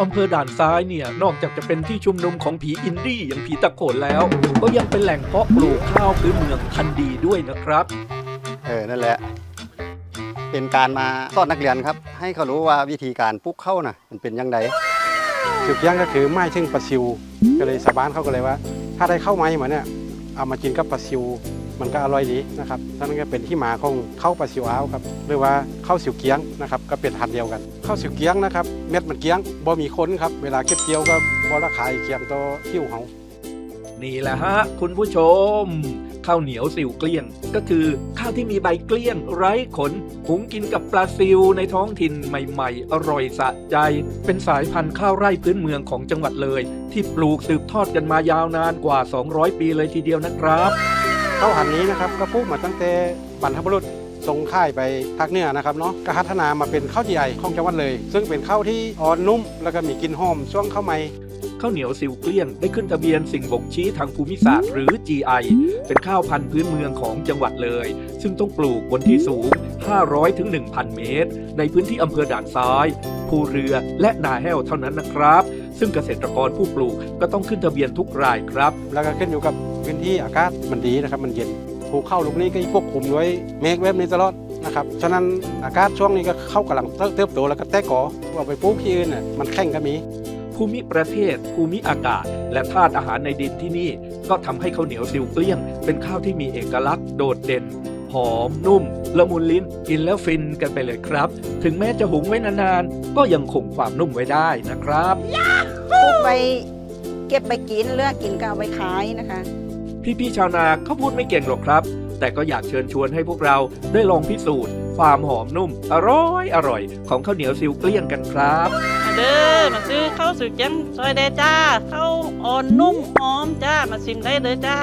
อำเภอด่านซ้ายเนี่ย นอกจากจะเป็นที่ชุมนุมของผีอินดี้อย่างผีตะโขนแล้ว ก็ยังเป็นแหล่งเพาะปลูกข้าวพื้นเมืองพันธุ์ดีด้วยนะครับ เออ นั่นแหละ เป็นการมาสอนนักเรียนครับ ให้เขารู้ว่าวิธีการปลูกข้าวน่ะมันเป็นยังไงสืบย่างก็คือไม้ซึ่งปลาซิว ก็เลยชาวบ้านเขาก็เลยว่า ถ้าได้ข้าวไม้มาเนี่ยเอามากินกับปลาซิว มันก็อร่อยดีนะครับนั่นก็เป็นที่มาของข้าวปลาซิวอ้าวครับหรือว่าข้าวสิวเกี้ยงนะครับก็เป็นพันเดียวกันข้าวสิวเกี้ยงนะครับเม็ดมันเกี้ยงบ่มีขนครับเวลาเก็บเกี่ยวก็บ่ละขายเกียงต่อคิ้วเขานี่แหละฮะคุณผู้ชม ข้าวเหนียวสิวเกลี้ยง ก็คือข้าวที่มีใบเกลี้ยง ไร้ขนหุงกินกับปลาซิวในท้องถิ่นใหม่ๆ อร่อยสะใจ เป็นสายพันธุ์ข้าวไร่พื้นเมืองของจังหวัดเลย ที่ปลูกสืบทอดกันมายาวนานกว่า 200 ปีเลยทีเดียวนะครับ ข้าวหันนี้นะครับก็ปลูกมาตั้งแต่บรรพบุรุษทรงค่ายไปภาคเหนือนะครับเนาะก็พัฒนามาเป็นข้าวจีไอของจังหวัดเลย ซึ่งเป็นข้าวที่อ่อนนุ่ม แล้วก็มีกลิ่นหอมช่วงข้าวใหม่ ข้าวเหนียวสิวเกลี้ยง ได้ขึ้นทะเบียนสิ่งบ่งชี้ทางภูมิศาสตร์หรือ GI เป็นข้าวพันธุ์พื้นเมืองของจังหวัดเลย ซึ่งต้องปลูกบนที่สูง 500 ถึง 1,000 เมตร ในพื้นที่อำเภอด่านซ้าย ภูเรือและนาแห้วเท่านั้นนะครับ ซึ่งเกษตรกรผู้ปลูกก็ต้องขึ้นทะเบียนทุกรายครับ แล้วก็ขึ้นอยู่กับพื้นที่อากาศมันดีนะครับ มันเย็นภูเข้าลูกนี้ก็ควบคุมด้วยเมฆเว็บนี้ตลอดนะครับฉะนั้นอากาศช่วงนี้ก็เข้ากำลังเติบโตแล้วก็แตกกอเอาไปปลูกที่อื่นน่ะมันแข่งก็มี ภูมิประเทศ ภูมิอากาศ และธาตุอาหารในดินที่นี่ ก็ทำให้ข้าวเหนียวสิวเกลี้ยง เป็นข้าวที่มีเอกลักษณ์โดดเด่น หอมนุ่ม ละมุนลิ้น กินแล้วฟินกันไปเลยครับ ถึงแม้จะหุงไว้นานๆ ก็ยังคงความนุ่มไว้ได้นะครับปลูกไปเก็บไปกินเลือกกินก็เอาไปขายนะคะ พี่ๆชาวนาเขาพูดไม่เก่งหรอกครับ แต่ก็อยากเชิญชวนให้พวกเราได้ลองพิสูจน์ ความหอมนุ่ม อร่อยอร่อย ของข้าวเหนียวซิวเกลี้ยงกันครับ มาเด้อมาซื้อข้าวสุกยังซอยเดจ้าข้าวอ่อนนุ่มหอมจ้ามาชิมได้เลยจ้า